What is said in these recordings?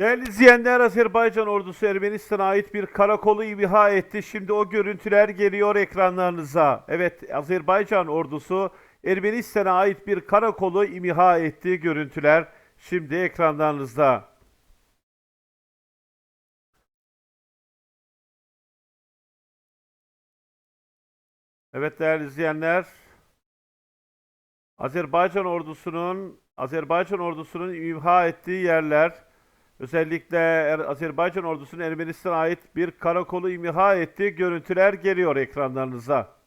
Değerli izleyenler Azerbaycan ordusu Ermenistan'a ait bir karakolu imha etti. Şimdi o görüntüler geliyor ekranlarınıza. Evet Azerbaycan ordusu Ermenistan'a ait bir karakolu imha etti. Görüntüler şimdi ekranlarınızda. Evet değerli izleyenler Azerbaycan ordusunun Azerbaycan ordusunun imha ettiği yerler özellikle Er- Azerbaycan ordusunun Ermenistan'a ait bir karakolu imha ettiği görüntüler geliyor ekranlarınıza.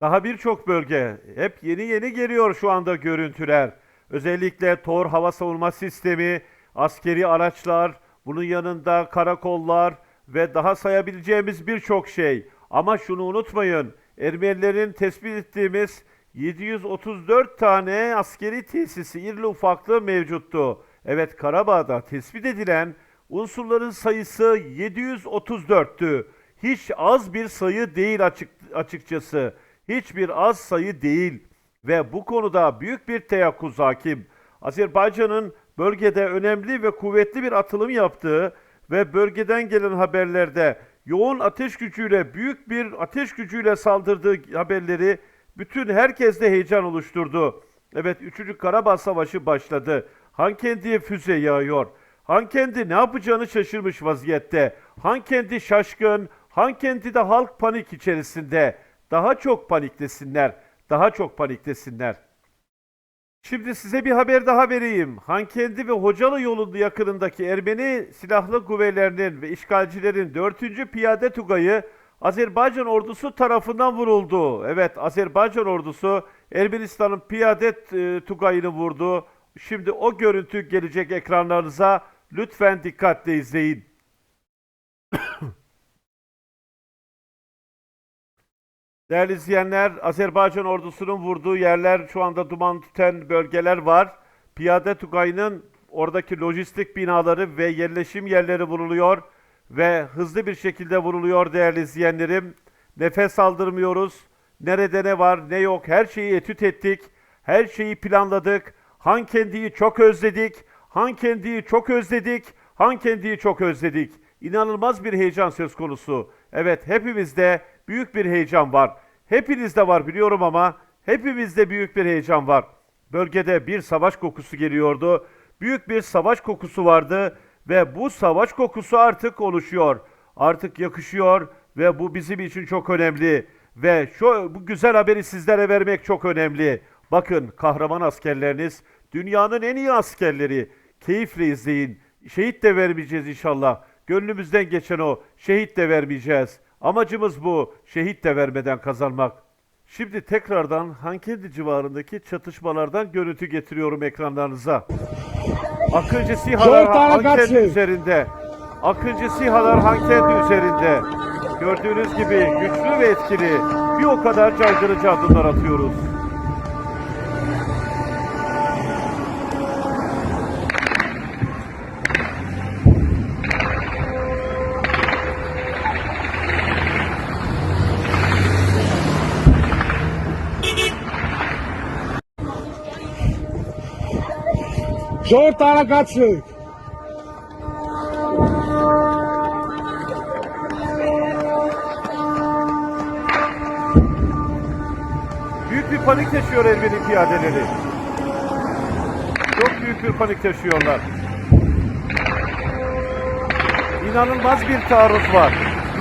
Daha birçok bölge hep yeni yeni geliyor şu anda görüntüler. Özellikle TOR hava savunma sistemi, askeri araçlar, bunun yanında karakollar ve daha sayabileceğimiz birçok şey. Ama şunu unutmayın, Ermenilerin tespit ettiğimiz 734 tane askeri tesisi irli ufaklı mevcuttu. Evet Karabağ'da tespit edilen unsurların sayısı 734'tü. Hiç az bir sayı değil açık, açıkçası. Hiçbir az sayı değil. Ve bu konuda büyük bir teyakkuz hakim. Azerbaycan'ın bölgede önemli ve kuvvetli bir atılım yaptığı ve bölgeden gelen haberlerde yoğun ateş gücüyle, büyük bir ateş gücüyle saldırdığı haberleri bütün herkeste heyecan oluşturdu. Evet 3. Karabağ Savaşı başladı. Hankendi'ye füze yağıyor. Hankendi ne yapacağını şaşırmış vaziyette. Hankendi şaşkın, Hankendi'de halk panik içerisinde. Daha çok paniklesinler, daha çok paniklesinler. Şimdi size bir haber daha vereyim. Hankendi ve Hocalı yolunun yakınındaki Ermeni silahlı kuvvetlerinin ve işgalcilerin 4. Piyade Tugayı Azerbaycan ordusu tarafından vuruldu. Evet Azerbaycan ordusu Ermenistan'ın Piyade e, Tugayı'nı vurdu. Şimdi o görüntü gelecek ekranlarınıza. Lütfen dikkatle izleyin. Değerli izleyenler, Azerbaycan ordusunun vurduğu yerler şu anda duman tüten bölgeler var. Piyade Tugayı'nın oradaki lojistik binaları ve yerleşim yerleri vuruluyor ve hızlı bir şekilde vuruluyor değerli izleyenlerim. Nefes aldırmıyoruz. Nerede ne var ne yok her şeyi etüt ettik. Her şeyi planladık. Hankendi'yi çok özledik. Hankendi'yi çok özledik. Hankendi'yi çok özledik. İnanılmaz bir heyecan söz konusu. Evet hepimizde büyük bir heyecan var. Hepinizde var biliyorum ama hepimizde büyük bir heyecan var. Bölgede bir savaş kokusu geliyordu. Büyük bir savaş kokusu vardı ve bu savaş kokusu artık oluşuyor. Artık yakışıyor ve bu bizim için çok önemli. Ve şu bu güzel haberi sizlere vermek çok önemli. Bakın kahraman askerleriniz dünyanın en iyi askerleri. Keyifle izleyin. Şehit de vermeyeceğiz inşallah. Gönlümüzden geçen o. Şehit de vermeyeceğiz. Amacımız bu. Şehit de vermeden kazanmak. Şimdi tekrardan Hankendi civarındaki çatışmalardan görüntü getiriyorum ekranlarınıza. Akıncı SİHA'lar Hankendi kaçsın. üzerinde. Akıncı SİHA'lar Hankendi üzerinde. Gördüğünüz gibi güçlü ve etkili. Bir o kadar caydırıcı adımlar atıyoruz. Dört kaçtık. Büyük bir panik yaşıyor Ermeni piyadeleri. Çok büyük bir panik yaşıyorlar. İnanılmaz bir taarruz var.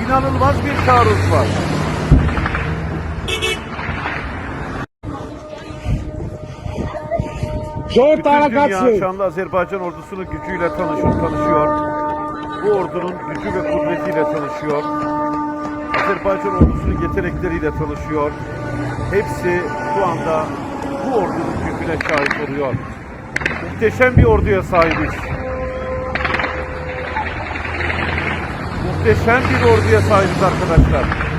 İnanılmaz bir taarruz var. Dört Bütün dünya şu anda Azerbaycan ordusunun gücüyle tanışıyor, tanışıyor. Bu ordunun gücü ve kudretiyle tanışıyor. Azerbaycan ordusunun yetenekleriyle tanışıyor. Hepsi şu anda bu ordunun gücüne şahit oluyor. Muhteşem bir orduya sahibiz. Muhteşem bir orduya sahibiz arkadaşlar.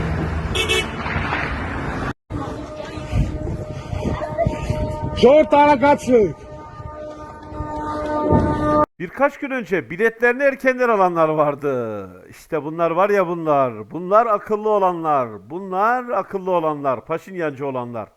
Tane kaçtık. Birkaç gün önce biletlerini erkenden alanlar vardı. İşte bunlar var ya bunlar. Bunlar akıllı olanlar. Bunlar akıllı olanlar. Paşinyancı olanlar.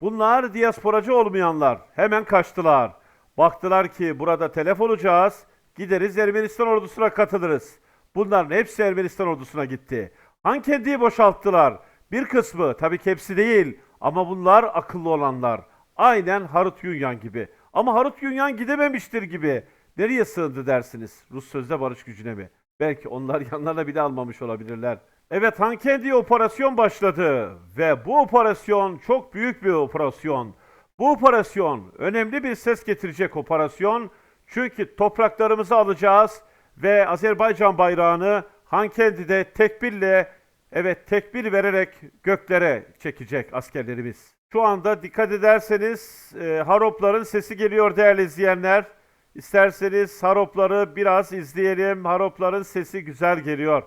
Bunlar diasporacı olmayanlar. Hemen kaçtılar. Baktılar ki burada telef olacağız. Gideriz Ermenistan ordusuna katılırız. Bunların hepsi Ermenistan ordusuna gitti. Hankendi'yi boşalttılar. Bir kısmı, tabii ki hepsi değil ama bunlar akıllı olanlar. Aynen Harut Yunyan gibi. Ama Harut Yunyan gidememiştir gibi. Nereye sığındı dersiniz? Rus sözde barış gücüne mi? Belki onlar yanlarına bile almamış olabilirler. Evet Hankendi'ye operasyon başladı ve bu operasyon çok büyük bir operasyon. Bu operasyon önemli bir ses getirecek operasyon. Çünkü topraklarımızı alacağız ve Azerbaycan bayrağını Hankendi'de tekbirle evet tekbir vererek göklere çekecek askerlerimiz. Şu anda dikkat ederseniz e, haropların sesi geliyor değerli izleyenler. İsterseniz haropları biraz izleyelim. Haropların sesi güzel geliyor.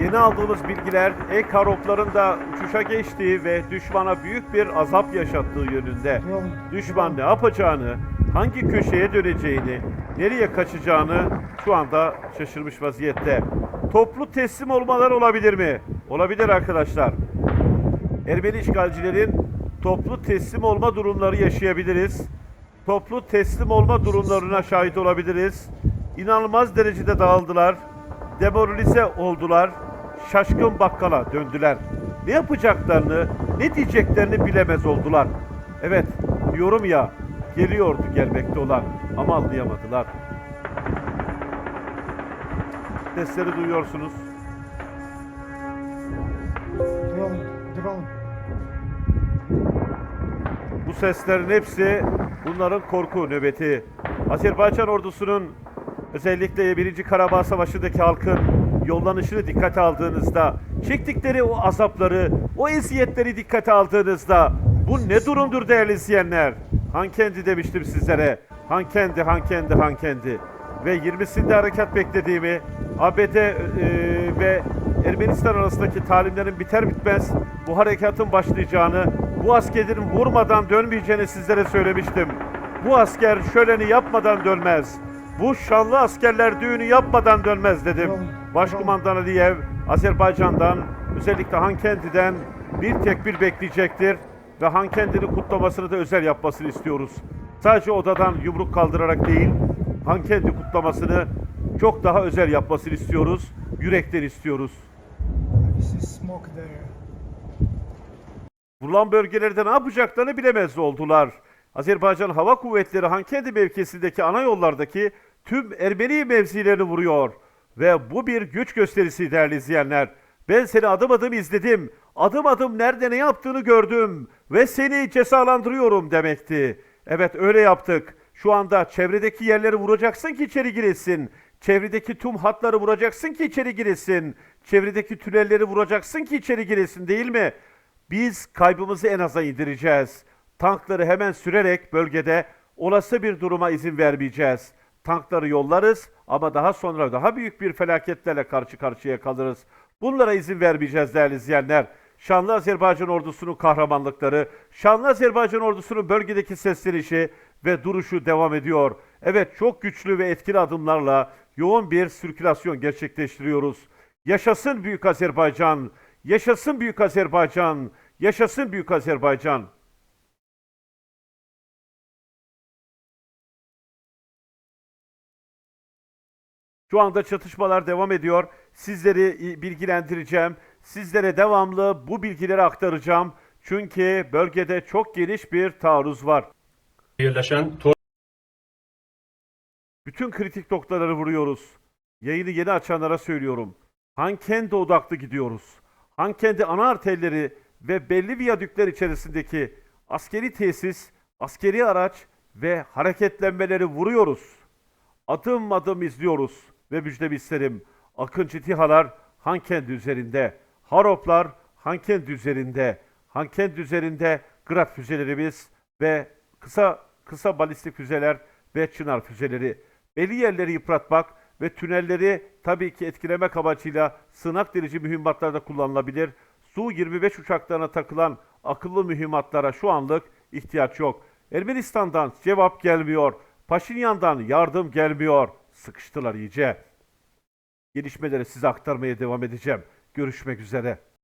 Yeni aldığımız bilgiler ek haropların da uçuşa geçtiği ve düşmana büyük bir azap yaşattığı yönünde. Düşman ne yapacağını, hangi köşeye döneceğini, nereye kaçacağını şu anda şaşırmış vaziyette. Toplu teslim olmalar olabilir mi? Olabilir arkadaşlar. Ermeni işgalcilerin toplu teslim olma durumları yaşayabiliriz. Toplu teslim olma durumlarına şahit olabiliriz. İnanılmaz derecede dağıldılar. Demoralize oldular. Şaşkın bakkala döndüler. Ne yapacaklarını, ne diyeceklerini bilemez oldular. Evet, diyorum ya, geliyordu gelmekte olan ama anlayamadılar. Sesleri duyuyorsunuz. Drone, drone. Bu seslerin hepsi bunların korku nöbeti. Azerbaycan ordusunun özellikle 1. Karabağ Savaşı'ndaki halkın yollanışını dikkate aldığınızda, çektikleri o azapları, o eziyetleri dikkate aldığınızda bu ne durumdur değerli izleyenler? Hankendi demiştim sizlere. Hankendi, Hankendi, Hankendi. Ve 20'sinde harekat beklediğimi, ABD e, ve Ermenistan arasındaki talimlerin biter bitmez bu harekatın başlayacağını, bu askerin vurmadan dönmeyeceğini sizlere söylemiştim. Bu asker şöleni yapmadan dönmez. Bu şanlı askerler düğünü yapmadan dönmez dedim. Başkumandan Aliyev Azerbaycan'dan özellikle Hankendi'den bir tekbir bekleyecektir ve Hankendi'nin kutlamasını da özel yapmasını istiyoruz. Sadece odadan yumruk kaldırarak değil, Hankendi kutlamasını çok daha özel yapmasını istiyoruz. Yürekten istiyoruz. Vurulan bölgelerde ne yapacaklarını bilemez oldular. Azerbaycan Hava Kuvvetleri Hankendi mevkisindeki ana yollardaki tüm Ermeni mevzilerini vuruyor. Ve bu bir güç gösterisi değerli izleyenler. Ben seni adım adım izledim. Adım adım nerede ne yaptığını gördüm. Ve seni cezalandırıyorum demekti. Evet öyle yaptık. Şu anda çevredeki yerleri vuracaksın ki içeri giresin. Çevredeki tüm hatları vuracaksın ki içeri giresin. Çevredeki tünelleri vuracaksın ki içeri giresin değil mi? Biz kaybımızı en aza indireceğiz. Tankları hemen sürerek bölgede olası bir duruma izin vermeyeceğiz. Tankları yollarız ama daha sonra daha büyük bir felaketlerle karşı karşıya kalırız. Bunlara izin vermeyeceğiz değerli izleyenler. Şanlı Azerbaycan ordusunun kahramanlıkları, Şanlı Azerbaycan ordusunun bölgedeki seslenişi ve duruşu devam ediyor. Evet çok güçlü ve etkili adımlarla yoğun bir sirkülasyon gerçekleştiriyoruz. Yaşasın Büyük Azerbaycan! Yaşasın Büyük Azerbaycan! Yaşasın Büyük Azerbaycan! Şu anda çatışmalar devam ediyor. Sizleri bilgilendireceğim. Sizlere devamlı bu bilgileri aktaracağım. Çünkü bölgede çok geniş bir taarruz var. yerleşen Tor Bütün kritik noktaları vuruyoruz. Yayını yeni açanlara söylüyorum. Hankendi odaklı gidiyoruz. Hankendi ana arterleri ve belli viyadükler içerisindeki askeri tesis, askeri araç ve hareketlenmeleri vuruyoruz. Adım adım izliyoruz ve müjdemi isterim. Akıncı TİHA'lar Hankendi üzerinde, Haroplar Hankendi üzerinde, Hankendi üzerinde Grad füzelerimiz ve kısa kısa balistik füzeler ve çınar füzeleri. Belli yerleri yıpratmak ve tünelleri tabii ki etkilemek amacıyla sığınak delici mühimmatlarda kullanılabilir. Su-25 uçaklarına takılan akıllı mühimmatlara şu anlık ihtiyaç yok. Ermenistan'dan cevap gelmiyor. Paşinyan'dan yardım gelmiyor. Sıkıştılar iyice. Gelişmeleri size aktarmaya devam edeceğim. Görüşmek üzere.